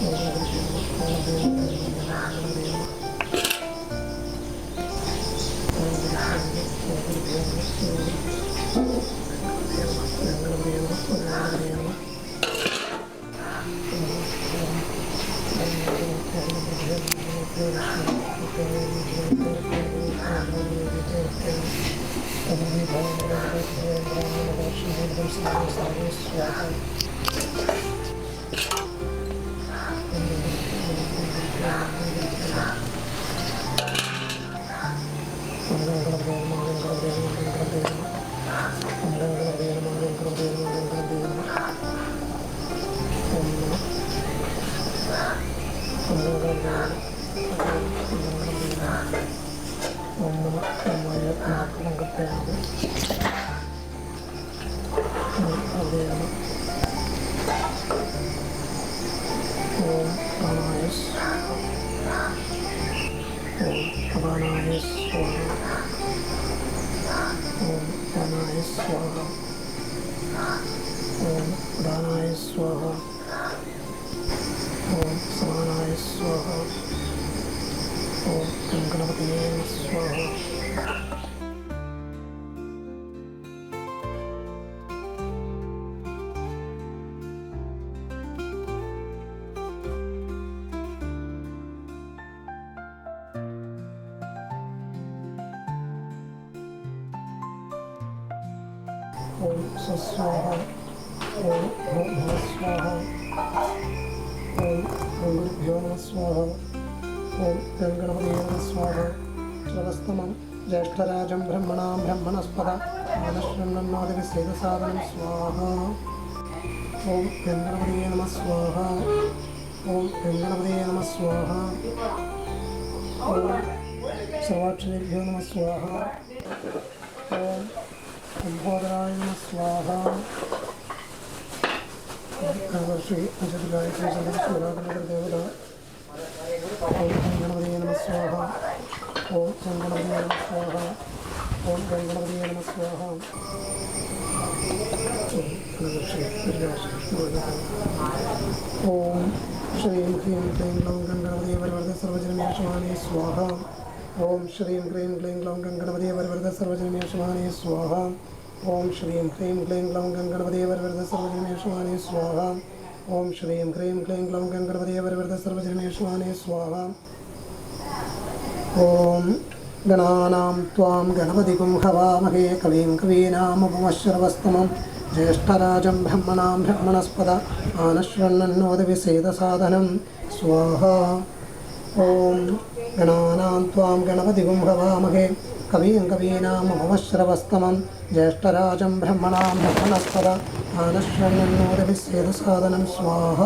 ഓം പ്രാണായ ഓം അപാനായ സ്വാഹ ഓം പ്രാണായ സ്വാഹ ഓം ഉദാനായ സ്വാഹ ഓം സമാനായ സ്വാഹ ഓം ഗണപതിയേ സ്വാഹ ഓം സ്വസ്വാഹ ഓം ഭൂർഭുവ സ്വാഹ ഓം ഗുരുഭ്യോ നമ സ്വാഹ ഓം ഗംഗണപതി നമ സ്വാഹ സ്വസ്തമം ജ്യേഷ്ഠരാജം ബ്രഹ്മണാം ബ്രഹ്മണസ്പദ ആനശ്രണ്ണാദിവി സേതസാദനം സ്വാഹ ഓം ഗംഗണപതിയെ നമ സ്വാഹ ഓം ഗംഗണപതിയെ നമ സ്വാഹ ഓം സർവാക്ഷരേഭ്യോ നമ നമ സ്വാഹ ശ്രീ ഗായത്രി ഓം ഗണപതിയെ നമ ഓം ഗണപതിയെ നമ സ്വാഹ ഓം ഗണപതിയെ നമ സ്വാഹ ഓം ശ്രീം ഹ്രീം ക്ലീം ഗ്ലൗം ഗണപതിയെ പരിവർത്ത സർവജനമേഷമാനേ സ്വാഹ ഓം ശ്രീം ക്ലീം ക്ലീം ഗ്ലൗം ഗണപതിയെ പരിവർത്ത സർവജനമേഷമാനേ സ്വാഹ ഓം ശ്രീം ഹ്രീം ക്ലീം ഗ്ലൗം ഗണപതിയെ പരിവർത്ത സർവജനമേഷമാനേ സ്വാഹ ഓം ശ്രീം ഹ്രീം ക്ലീം ഗ്ലൗം ഗണപതിയെ പരിവർത്ത സർവജനമേഷമാനേ സ്വാഹ ഓം ഗണാനാം ത്വാം ഗണപതികും ഹവാമഹേ കവീം കവീനാമുപമശ്രവസ്തമം ജ്യേഷ്ഠരാജം ബ്രഹ്മണാം ബ്രഹ്മണസ്പദ ആനശ്വന്നോദവിസേദസാധനം സ്വാഹ ഓം ഗണാനാം ത്വാം ഗണപതികും ഹവാമഹേ കവീം കവീനാമുപമശ്രവസ്തമം ജ്യേഷ്ഠരാജം ബ്രഹ്മണാം ബ്രഹ്മണസ്പദ സ്വാഹ.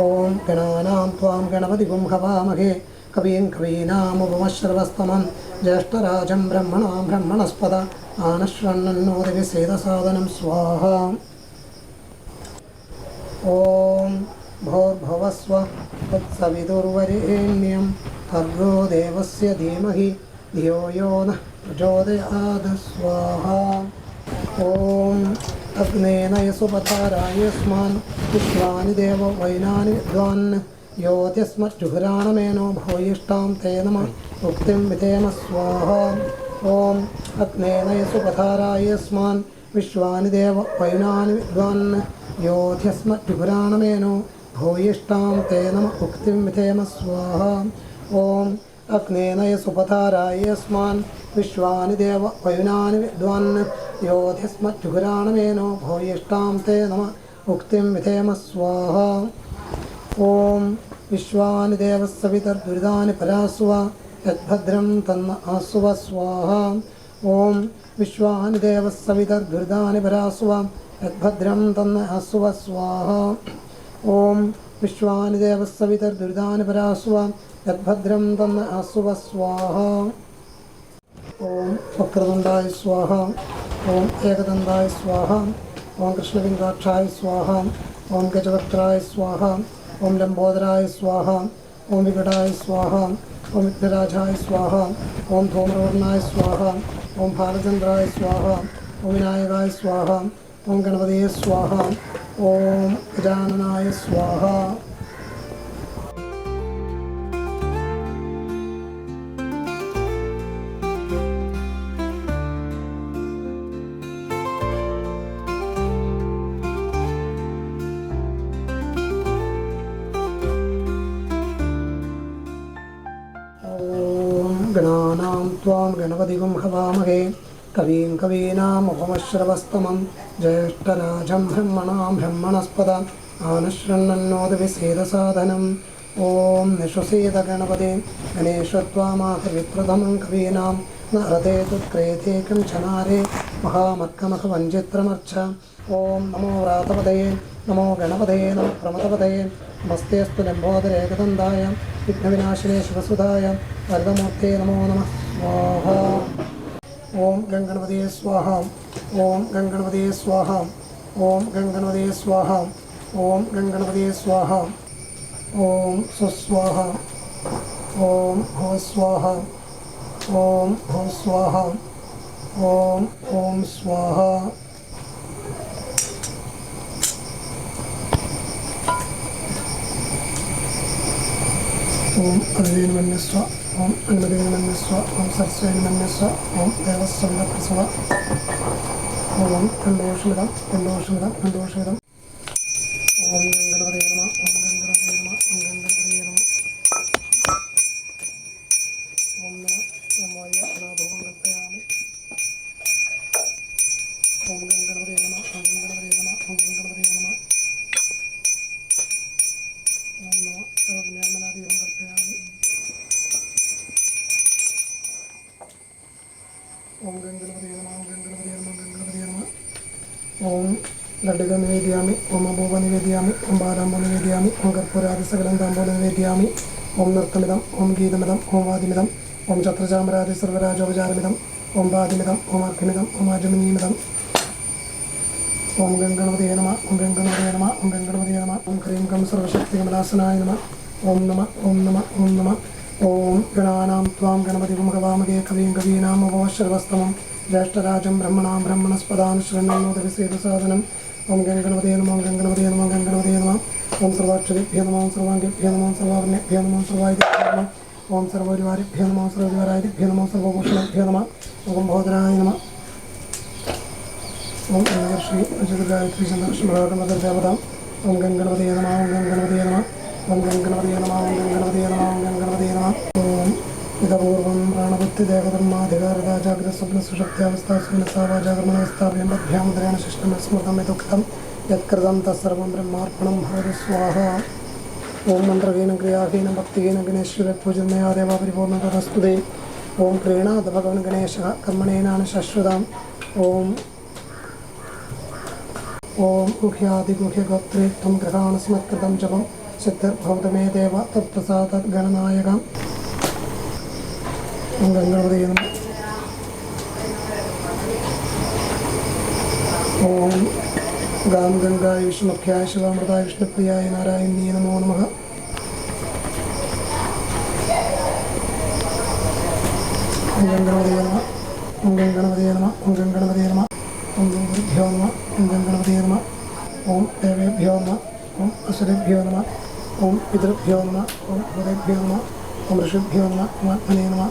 ഓം ഗണാനാം ത്വാം ഗണപതി ഗുംഹവാമഹേ കവീം കവീനാമുപമശ്രവസ്തമം ജ്യേഷ്ഠരാജം ബ്രഹ്മണാം ബ്രഹ്മണസ്പദ ആനശ്രണ്ണന്നോരവിസേതസാധനം സ്വാഹ. ഓം ഭോർഭവസ്വ തത്സവിതുർവരേണ്യം. ഭർഗോ ദേവസ്യ ധീമഹി. ധിയോ യോ स्वाहा പ്രചോദയാത് സ്വാഹ ഓം विश्वानि देव ദേവ विद्वान्। വിദ്വാൻ യോത്യസ്മജ്ജുഹുരാണമേനോ ഭൂയിഷ്ടാം नमः। നമ മുക്തിം വിധേമ സ്വാഹ ഓം അഗ്നേനയസുപതാരായസ്മാൻ വിശ്വാനി ദേവ വൈനാനി विद्वान्। യോധ്യസ്മജ്ജുഹുരാണമേനോ ഭൂയിഷ്ടാം ते നമ മുക്തിം വിധേമ സ്വാഹ ഓം അഗ്നേനയ സുപതാരായസ്മാൻ വിശ്വാനി ദേവ വയുനാനി വിദ്വാൻ യോധ്യസ്മജ്ജുഹുരാണമേനോ ഭൂയിഷ്ടാം തേ നമ മുക്തിം വിധേമ സ്വാഹ ഓം വിശ്വാനി ദേവസവിതർദുരിതാനി പരാസുവ യദ്ഭദ്രം തന്ന ആസുവ സ്വാഹ ഓം വിശ്വാനി ദേവസവിതർദുരിതാനി പരാസുവ യദ്ഭദ്രം തന്ന ആസുവ സ്വാഹ ഓം വിശ്വാനി ദേവസവിതർദുരിതാനി പരാസുവ യദ്ഭദ്രം തന്ന അസുവ സ്വാഹ ഓം വക്രതുണ്ടായ സ്വാഹ ഓം ഏകദന്തായ സ്വാഹ ഓം കൃഷ്ണലിംഗാക്ഷായ സ്വാഹ ഓം ഗജവക്രായ സ്വാഹ ഓം ലംബോദരായ സ്വാഹ ഓം വികടായ സ്വാഹ ഓം വിഘ്നരാജായ സ്വാഹ ഓം ധൂമ്രവർണായ സ്വാഹ ഓം ഭാലചന്ദ്രായ സ്വാഹ ഓം വിനായകായ സ്വാഹ ഓം ഗണപതിയെ സ്വാഹ ഓം ഗജാനനായ സ്വാഹ त्वां गणपतिगुं हवामहे कवीं कवीनामुपमश्रवस्तमं ज्येष्ठराजं ब्रह्मणां ब्रह्मणस्पद आनशृण्वन्नोदविसेदसाधनम् ॐ निश्वसेदगणपते गणेशत्वामाकविप्रथमं कवीनां न हृदे तुत्क्रेते किञ्चनारे महामर्कमखवञ्चित्रमर्च ॐ नमो व्रातपदये नमो गणपतये नमः प्रमदपदये नमस्तेऽस्तु लम्बोदरेकदन्ताय विघ्नविनाशिने शिवसुधाय वरदमूर्ते नमो नमः സ്വാഹ ഓം ഗംഗണപതിയെ സ്വാഹ ഓം ഗംഗണപതിയെ സ്വാഹ ഓം ഗംഗണപതിയെ സ്വാഹ ഓം ഗംഗണപതിയെ സ്വാഹ ഓം സുസ്വാഹ ഓം ഭൂസ്വാഹ ഓം ഭൂസ്വാഹ ഓം ഓം സ്വാഹ ഓം അതിവേനുമന്യസ്വ ഓം അൺപതിരമന്യസ്വ ഓം സരസ്വതിമന്യസ്വ ഓം ദേവസ്വമിത പ്രസവ ഓം രണ്ടോഷമിതം രണ്ടോഷമിതം രണ്ടോഷമിതം ഓം ഗംഗണപതിയെ നമ ഓം ഗംഗണപതിയെ ഓം ലഡ്ഡുക നിവേദ്യാമി ഓം അപൂപ നിവേദ്യാമി ഓം ബാലാമ്പ ഓം നിവേദ്യാമി ഓം നൃത്തമിതം ഓം ഗീതമിതം ഓം വാദിമിതം ഓം ചത്രചാമരാതി സർവരാജോപചാരമിതം ഓം പാതിമിതം ഓം അഗ്നിമിതം ഓം അജമിനീമിതം ഓം ഗംഗണപതിയെ നമ ഓം ഗംഗണപതിയെ നമ ഓം ഗംഗണപതിയെ നമ ഓം ക്രീം കം സർവശക്തി കമലാസനായ നമ ഓം നമ ഓം നമ ഓം നമ. ഓം ഗണാനാം ത്വാം ഗണപതി മുഖവാമകേ കവിയും കവീനാം ഉപവശർവസ്തമം ജ്യേഷ്ഠരാജം ബ്രഹ്മണാം ബ്രഹ്മണസ്പദാം ശൃണ്ണോദരിസേവസാധനം ഓം ഗംഗണപതിയെ നമ ഓം ഗംഗണപതിയെ നമ ഗംഗണപതിയെ നമ. ഓം സർവാക്ഷരിഭ്യ നമ സർവാംഗഭ്യ നമ ഓം സർവാവർണ്യഭ്യ നമ സർവായുധഭ്യ നമോ. ഓം നമോ നമ ഓം സർവപരിവാരായഭ്യ നമ ബോധനായ നമ. ഓം ശ്രീ നമ. ഓം ശ്രീ അജുഗായത്രി ചന്ദ്രകൃഷ്ണദേവതാം ഓം ഗംഗണപതിയെ നമ ഓം ഗംഗണപതിയെ നമ. ഓം ഗംഗണപതിയെ നമ ഓം യത്കൃതം തസ്സർവം ബ്രഹ്മാർപ്പണം ഭവതി ഓം മന്ത്രഹീനം ക്രിയാഹീനം ഭക്തിഹീനം പരിപൂർണതസ്തുതേ ഓം പ്രീണാഥ ഭഗവൻ ഗണേശ കർമ്മണേനാണ് ശശ്വതാം. ഓം ഓം ഗുഹ്യാദിഗുഹ്യഗോത്രേ ത്വം ഗ്രഹാണസ്മത്കൃതം ജപം. സിദ്ധിർഭവതമേ ദേവ തത്പ്രസാദ ഗണനായക നമഃ ഓം ഗാം ഗംഗായ ശിവാമൃതായ വിഷ്ണുപ്രിയായ നാരായണീയ നമോ നമഃ. ഗംഗണപതിയെ നമ. ഓം നമ. ഓം നമ. ഓം ഗംഗണപതിയെ നമ. ഓം ദേവേഭ്യോ നമ. ഓം അസുരഭ്യോ നമ. ഓം പിതൃഭ്യോ നമ ഓം ഭൂതേഭ്യോ നമ ഓം ഋഷിഭ്യോ നമ ഓം ആത്മനേ നമ